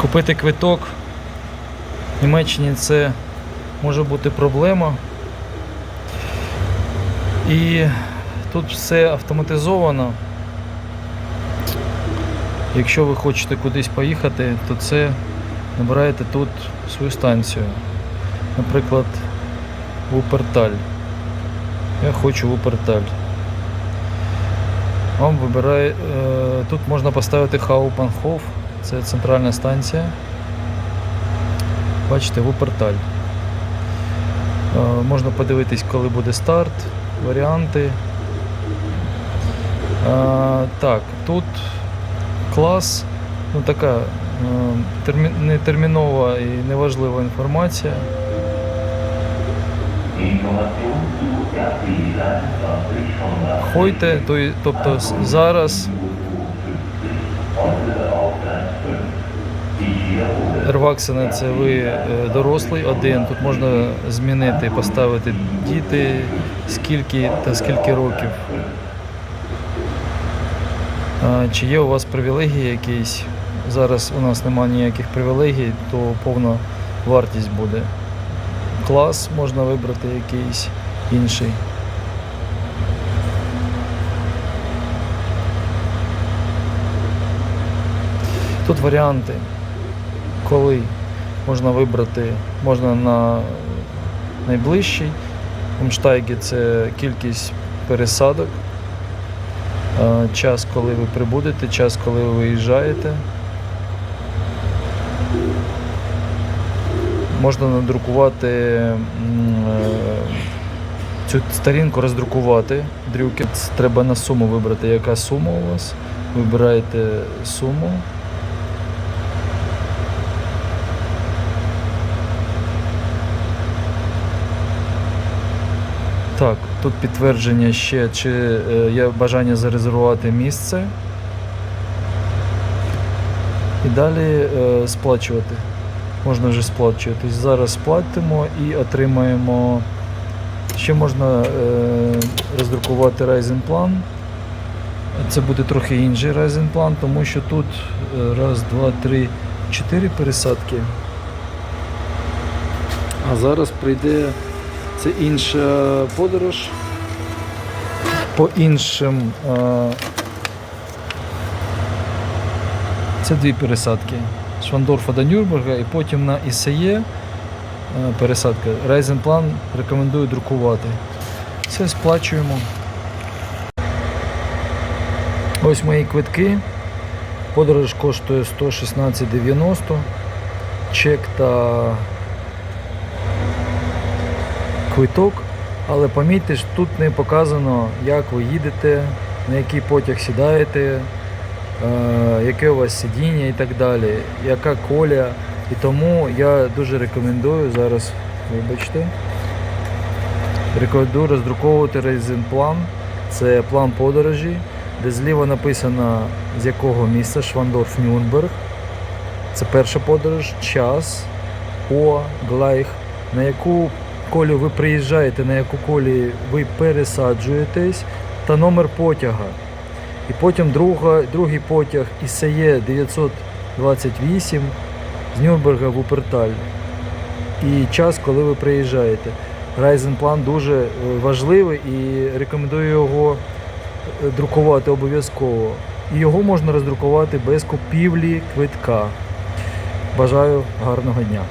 Купити квиток в Німеччині це може бути проблема. І тут все автоматизовано. Якщо ви хочете кудись поїхати, то це набираєте тут свою станцію. Наприклад, Вуперталь. Я хочу Вуперталь. Вам вибирає, е, тут можна поставити Хаупанхоф, це центральна станція. Бачите, Вуперталь. Е, можна подивитись, коли буде старт, варіанти. Е, так, тут клас, ну така е, термі, нетермінова і неважлива інформація. Ходьте, тобто зараз Ерваксена це ви е, дорослий один. Тут можна змінити, поставити діти, скільки та скільки років. Чи є у вас привілегії якісь? Зараз у нас немає ніяких привілегій, то повна вартість буде. Клас можна вибрати якийсь інший. Тут варіанти, коли можна вибрати, можна на найближчий. В Умштайгі це кількість пересадок, е, час, коли ви прибудете, час, коли ви виїжджаєте. Можна надрукувати е, цю сторінку, роздрукувати дрюки. Треба на суму вибрати, яка сума у вас. Вибираєте суму. Так, тут підтвердження ще, чи е, є бажання зарезервувати місце. І далі е, сплачувати. Можна вже сплачувати. Зараз сплатимо і отримаємо. Ще можна е, роздрукувати Ryzen план. Це буде трохи інший Ryzen план, тому що тут раз, два, три, чотири пересадки. А зараз прийде це інша подорож. По іншим. е, Це дві пересадки. Швандорфа до Нюрнберга і потім на ІСЕ е, пересадка. Ryzen план рекомендую друкувати. Все сплачуємо. Ось мої квитки. Подорож коштує 116,90. Чек та квиток, але помітьте, що тут не показано, як ви їдете, на який потяг сідаєте, е, яке у вас сидіння і так далі, яка коля. І тому я дуже рекомендую зараз, вибачте, рекомендую роздруковувати Reisen план. Це план подорожі, де зліва написано з якого міста Швандорф Нюрнберг. Це перша подорож, час, О, Глайх, на яку колію ви приїжджаєте, на яку колію ви пересаджуєтесь, та номер потяга. І потім друга, другий потяг ІСЕ 928 з Нюрнберга в Уперталь. І час, коли ви приїжджаєте. Ryzen план дуже е, важливий і рекомендую його е, друкувати обов'язково. І його можна роздрукувати без купівлі квитка. Бажаю гарного дня.